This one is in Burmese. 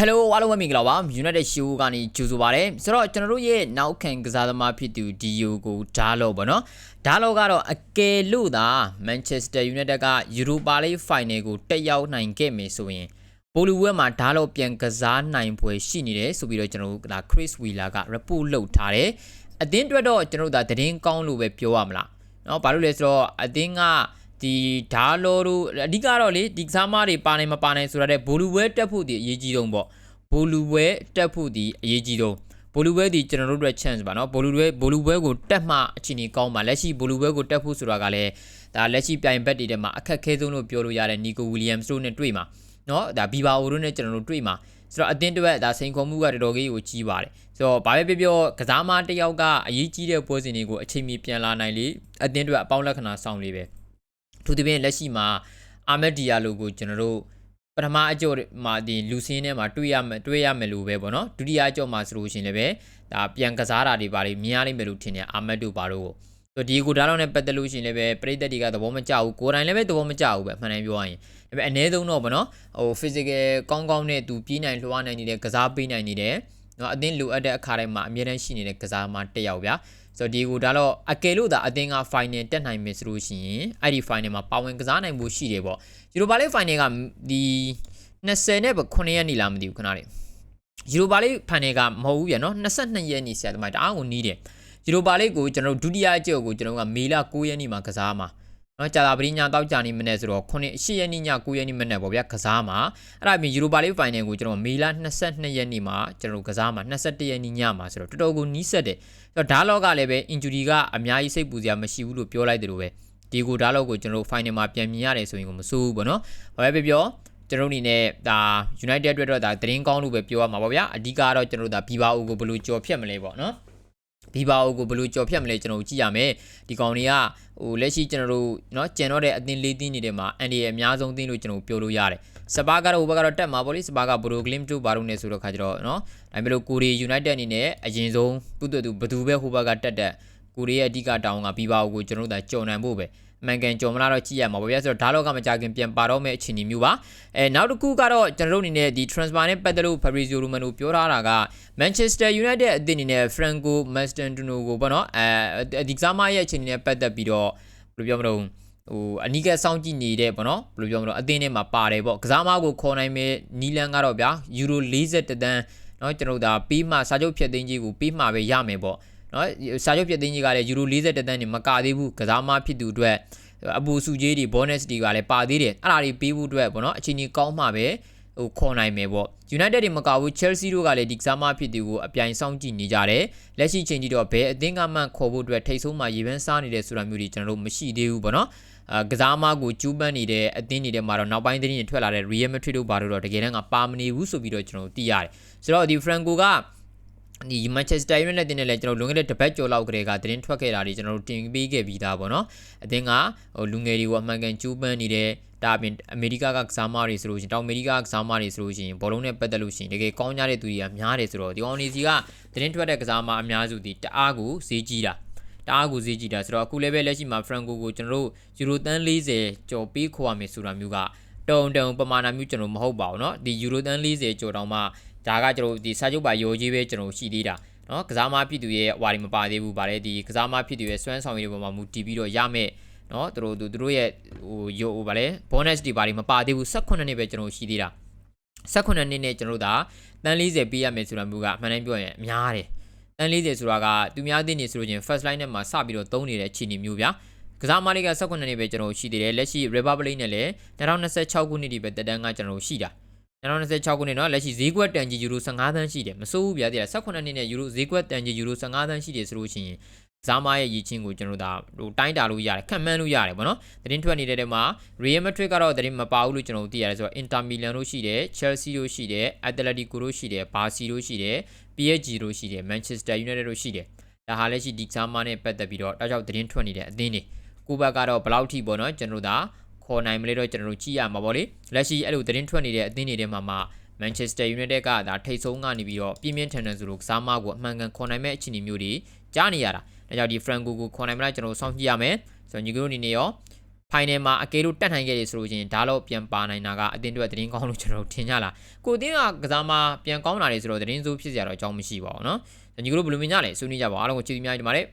Hello အားလုံးပဲမင်္ဂလာပါ United Show ကနေကြိုဆိုပါရစေဆိုတော့ကျွန်တော်တို့ရဲ့နောက်ခံကစားသမားဖြစ်သူ Dio ကိုဓာလောပေါ့နော်ဓာလောကတော့အကယ်လို့သာ Manchester United က Europa League Final ကိုတက်ရောက်နိုင်ခဲ့မယ်ဆိုရင်ပိုလူဝဲမှာဓာလောပြန်ကစားနိုင်ပွဲရှိနေတယ်ဆိုပြီးတော့ကျွန်တော်တို့ဒါ Chris Wheeler က report လုပ်ထားတယ်အသင်းအတွက်တော့ကျွန်တော်တို့ဒါသတင်းကောင်းလို့ပဲပြောရမလားနော်ဘာလို့လဲဆိုတော့အသင်းက ဒီဒါလောတို့အဓိကတော့လေဒီကစားမတွေပါနိုင်မပါနိုင်ဆိုရတဲ့ဘိုလူပွဲတက်ဖို့ဒီအရေးကြီးဆုံးပေါ့ဘိုလူပွဲတက်ဖို့ဒီအရေးကြီးဆုံးဘိုလူပွဲဒီကျွန်တော်တို့အတွက် chance ပါနော်ဘိုလူပွဲဘိုလူပွဲကိုတက်မှအချိန်ကြီးကောင်းပါလက်ရှိဘိုလူပွဲကိုတက်ဖို့ဆိုတာကလည်းဒါလက်ရှိပြိုင်ဘက်တွေထဲမှာအခက်ခဲဆုံးလို့ပြောလို့ရတဲ့နီကိုဝီလီယမ်စ်တို့နဲ့တွေ့မှာနော်ဒါဘီဘာအိုတို့နဲ့ကျွန်တော်တို့တွေ့မှာဆိုတော့အတင်းတွက်ဒါစိန်ခေါ်မှုကတော်တော်ကြီးကိုကြီးပါတယ်ဆိုတော့ဘာပဲပြောပြောကစားမတစ်ယောက်ကအရေးကြီးတဲ့ပွဲစဉ်တွေကိုအချိန်မီပြန်လာနိုင်လေအတင်းတွက်အပေါင်းလက္ခဏာဆောင်လေးပဲ သူတပင်းလက်ရှိမှာအာမက်ဒီယာလိုကိုကျွန်တော်တို့ပထမအကြော့မှာဒီလူစင်းထဲမှာတွေ့ရမယ်တွေ့ရမယ်လို့ပဲပေါ့နော်ဒုတိယအကြော့မှာဆိုလို့ရှိရင်လည်းပဲဒါပြန်ကစားတာတွေပါလိမြင်ရလိမ့်မယ်လို့ထင်တယ်အာမက်တို့ပါတော့ဆိုဒီကိုဒါတော့နဲ့ပတ်သက်လို့ရှိရင်လည်းပဲပရိသတ်တွေကသဘောမကျဘူးကိုယ်တိုင်လည်းပဲသဘောမကျဘူးပဲအမှန်တမ်းပြောရရင်ဒါပေမဲ့အ ਨੇ ဆုံးတော့ဗောနော်ဟို physical ကောင်းကောင်းနဲ့သူပြေးနိုင်လွှားနိုင်နေတဲ့ကစားပေးနိုင်နေတယ် နော်အသင်းလိုအပ်တဲ့အခါတိုင်းမှာအမြဲတမ်းရှိနေတဲ့ကစားမှတစ်ယောက်ဗျာဆိုတော့ဒီကိုဒါတော့အကယ်လို့ဒါအသင်းက final တက်နိုင်မယ်ဆိုလို့ရှိရင်အဲ့ဒီ final မှာပါဝင်ကစားနိုင်မှုရှိတယ်ပေါ့ယူရိုပါလိ final ကဒီ20နဲ့9ရက်နေလားမသိဘူးခဏလေးယူရိုပါလိ final ကမဟုတ်ဘူးဗျာနော်22ရက်နေဆရာသမားတအားကိုနီးတယ်ယူရိုပါလိကိုကျွန်တော်တို့ဒုတိယအကြော့ကိုကျွန်တော်ကမေလ9ရက်နေ့မှာကစားမှာ နော်ကြာတာပရိညာတောက်ကြနေမနေ့ဆိုတော့9 8ရက်နေ့ည9ရက်နေ့မနေ့ပေါ့ဗျာကစားမှာအဲ့ဒါပြီးယူရိုပါလိဖိုင်နယ်ကိုကျွန်တော်မေလ22ရက်နေ့မှာကျွန်တော်ကစားမှာ21ရက်နေ့ညမှာဆိုတော့တော်တော်ကိုနီးစက်တယ်ဆိုတော့ဒါလော့ကလည်းပဲ injury ကအများကြီးစိတ်ပူစရာမရှိဘူးလို့ပြောလိုက်တယ်လို့ပဲဒီကိုဒါလော့ကိုကျွန်တော် final မှာပြန်မြင်ရတယ်ဆိုရင်ကိုမစိုးဘူးပေါ့နော်ဘာပဲပြောကျွန်တော်အနေနဲ့ဒါ United အတွက်တော့ဒါသတင်းကောင်းလို့ပဲပြောရမှာပေါ့ဗျာအဓိကတော့ကျွန်တော်တို့ဒါ Biba ကိုဘယ်လိုကြော်ဖြတ်မလဲပေါ့နော် ဘီဘာအိုကိုဘယ်လိုကြော်ဖြတ်မလဲကျွန်တော်ကြည့်ရမယ်ဒီကောင်တွေကဟိုလက်ရှိကျွန်တော်တို့เนาะကျန်တော့တဲ့အသင်းလေးသင်းနေတဲ့မှာအန်ဒီရဲ့အများဆုံးသင်းလို့ကျွန်တော်ပြောလို့ရတယ်စပါကတော့ဟိုဘက်ကတော့တက်မှာပေါ့လေစပါကဘရိုဂလင်းတို့ဘာလို့နေဆိုတော့ခါကျတော့เนาะဒါပေမဲ့လို့ကိုရီယူနိုက်တက်အနေနဲ့အရင်ဆုံးသူ့တူဘသူပဲဟိုဘက်ကတက်တက် ကိုရီရဲ့အဓိကတောင်းကဘီဘာအိုကိုကျွန်တော်တို့ဒါကြော်နိုင်ဖို့ပဲမှန်ကန်ကြော်မလားတော့ကြည့်ရမှာပေါ့ဗျာဆိုတော့ဒါတော့ကမကြခင်ပြန်ပါတော့မယ့်အခြေအနေမျိုးပါအဲနောက်တစ်ခုကတော့ကျွန်တော်တို့အနေနဲ့ဒီ transfer နဲ့ပတ်သက်လို့ Fabrizio Romano ပြောထားတာက Manchester United အသင်းအနေနဲ့ Franco Mastantuono ကိုပေါ့နော်အဲဒီကစားမရဲ့အခြေအနေနဲ့ပတ်သက်ပြီးတော့ဘယ်လိုပြောမလို့ဟိုအနီးကစောင့်ကြည့်နေတဲ့ပေါ့နော်ဘယ်လိုပြောမလို့အသင်းထဲမှာပါတယ်ပေါ့ကစားမကိုခေါ်နိုင်မဲ့နီလန်ကတော့ဗျာယူရို40တန်းเนาะကျွန်တော်တို့ဒါပြီးမှစာချုပ်ဖြတ်သိမ်းကြီးကိုပြီးမှပဲရမယ်ပေါ့ နော်စာချုပ်ပြည့်သိန်းကြီးကလည်းယူရို40တန်းနေမကသေးဘူးကစားမဖြစ်သူအတွက်အပူစုကြီးတွေ bonus တွေကလည်းပါသေးတယ်အဲ့ဒါတွေပေးဖို့အတွက်ပေါ့နော်အချိန်ကြီးကောင်းမှပဲဟိုခေါ်နိုင်မယ်ပေါ့ United တွေမကဘူး Chelsea တို့ကလည်းဒီကစားမဖြစ်သူကိုအပြိုင်ဆောင်ကြည့်နေကြတယ်လက်ရှိချိန်ကြီးတော့ဘယ်အသင်းကမှခေါ်ဖို့အတွက်ထိတ်ဆုံးမှရေပန်းစားနေတယ်ဆိုတာမျိုးတွေကျွန်တော်တို့မရှိသေးဘူးပေါ့နော်အာကစားမကိုကျူးပန်းနေတဲ့အသင်းတွေထဲမှာတော့နောက်ပိုင်းသတင်းတွေထွက်လာတဲ့ Real Madrid တို့ဘာလို့တော့တကယ်တမ်းကပါမနေဘူးဆိုပြီးတော့ကျွန်တော်တို့သိရတယ်ဆိုတော့ဒီ Franco က ဒီ Manchester United တင်နဲ့လည်းကျွန်တော်လွန်ခဲ့တဲ့တပတ်ကျော်လောက်ကလေးကသတင်းထွက်ခဲ့တာတွေကျွန်တော်တို့တင်ပေးခဲ့ပြီးသားပေါ့နော်အသင်းကဟိုလူငယ်တွေကိုအမှန်ကန်ကျူးပန်းနေတဲ့ဒါအပြင်အမေရိကကကစားမတွေဆိုလို့ရှိရင်တောင်အမေရိကကစားမတွေဆိုလို့ရှိရင်ဘောလုံးနဲ့ပတ်သက်လို့ရှိရင်တကယ်ကောင်းကြတဲ့သူတွေကများတယ်ဆိုတော့ဒီအောင်နေစီကသတင်းထွက်တဲ့ကစားမအများစုဒီတအားကိုဈေးကြီးတာတအားကိုဈေးကြီးတာဆိုတော့အခုလည်းပဲလက်ရှိမှာ Franco ကိုကျွန်တော်တို့ယူရိုတန်း40ကျော်ပေးခေါ်ရမယ်ဆိုတာမျိုးကတုံတုံပမာဏမျိုးကျွန်တော်မဟုတ်ပါဘူးเนาะဒီယူရိုတန်း40ကျော်တောင်မှ ဒါကကျွန်တော်ဒီစာချုပ်ပါရောကြီးပဲကျွန်တော်ရှိသေးတာနော်ကစားမဖြစ်သူရဲ့အဝါဒီမပါသေးဘူးဗါလေဒီကစားမဖြစ်သူရဲ့စွမ်းဆောင်ရည်တွေပေါ်မှာမူတည်ပြီးတော့ရမယ်နော်သူတို့သူတို့ရဲ့ဟိုရိုဟိုဗါလေ bonus တွေဗါတွေမပါသေးဘူး18နှစ်ပဲကျွန်တော်ရှိသေးတာ18နှစ်နဲ့ကျွန်တော်တို့ဒါတန်း40ပေးရမယ်ဆိုတာမျိုးကအမှန်တမ်းပြောရင်အများတယ်တန်း40ဆိုတာကသူများသိနေဆိုလို့ချင်း first line နဲ့မှာစပြီးတော့သုံးနေတဲ့ခြေနေမျိုးဗျာကစားမလေးက18နှစ်ပဲကျွန်တော်ရှိသေးတယ်လက်ရှိ Republic နဲ့လည်း2026ခုနှစ်ဒီပဲတက်တန်းကကျွန်တော်ရှိတာ 2026ခုနှစ်တော့လက်ရှိဈေးကွက်တန်ကြီးယူရို15သန်းရှိတယ်မစိုးဘူးဗျာဒီက18နှစ်နဲ့ယူရိုဈေးကွက်တန်ကြီးယူရို15သန်းရှိတယ်ဆိုလို့ရှိရင်ဇာမားရဲ့ရည်ချင်းကိုကျွန်တော်ဒါဟိုတိုင်းတာလို့ရတယ်ခံမှန်းလို့ရတယ်ဗောနော်သတင်းထွက်နေတဲ့တဲမှာ Real Madrid ကတော့သတင်းမပါဘူးလို့ကျွန်တော်သိရတယ်ဆိုတော့ Inter Milan တို့ရှိတယ် Chelsea တို့ရှိတယ် Atletico တို့ရှိတယ် Barca တို့ရှိတယ် PSG တို့ရှိတယ် Manchester United တို့ရှိတယ်ဒါဟာလက်ရှိဒီဇာမားနဲ့ပတ်သက်ပြီးတော့တောက်ချောက်သတင်းထွက်နေတဲ့အသင်းတွေကိုဘက်ကတော့ဘလောက်ထိပေါ့နော်ကျွန်တော်ဒါ ခေါ်နိုင်မလဲတော့ကျွန်တော်တို့ကြည့်ရမှာပေါ့လေလက်ရှိအဲ့လိုသတင်းထွက်နေတဲ့အသင်းတွေထဲမှာမှ Manchester United ကဒါထိတ်ဆုံးကနေပြီးတော့ပြင်းပြင်းထန်ထန်ဆိုလို့ကစားမကိုအမှန်ကန်ခေါ်နိုင်မဲ့အခြေအနေမျိုးတွေကြားနေရတာဒါကြောင့်ဒီ Franco ကိုခေါ်နိုင်မလားကျွန်တော်တို့စောင့်ကြည့်ရမယ်ဆိုတော့ညီကတို့အနေနဲ့ရော ဖိုင်နယ်မှာအကယ်လို့တက်နိုင်ခဲ့တယ်ဆိုလို့ချင်းဒါတော့ပြန်ပါနိုင်တာကအတင်းအတွက်သတင်းကောင်းလို့ကျွန်တော်တို့ထင်ကြလားကိုအတင်းကကစားမှာပြန်ကောင်းလာတယ်ဆိုတော့သတင်းစိုးဖြစ်စရာတော့အကြောင်းမရှိပါဘူးเนาะညီကတို့ဘယ်လိုမြင်ကြလဲဆွေးနွေးကြပါအားလုံးကိုကျေးဇူးများတင်ပါတယ်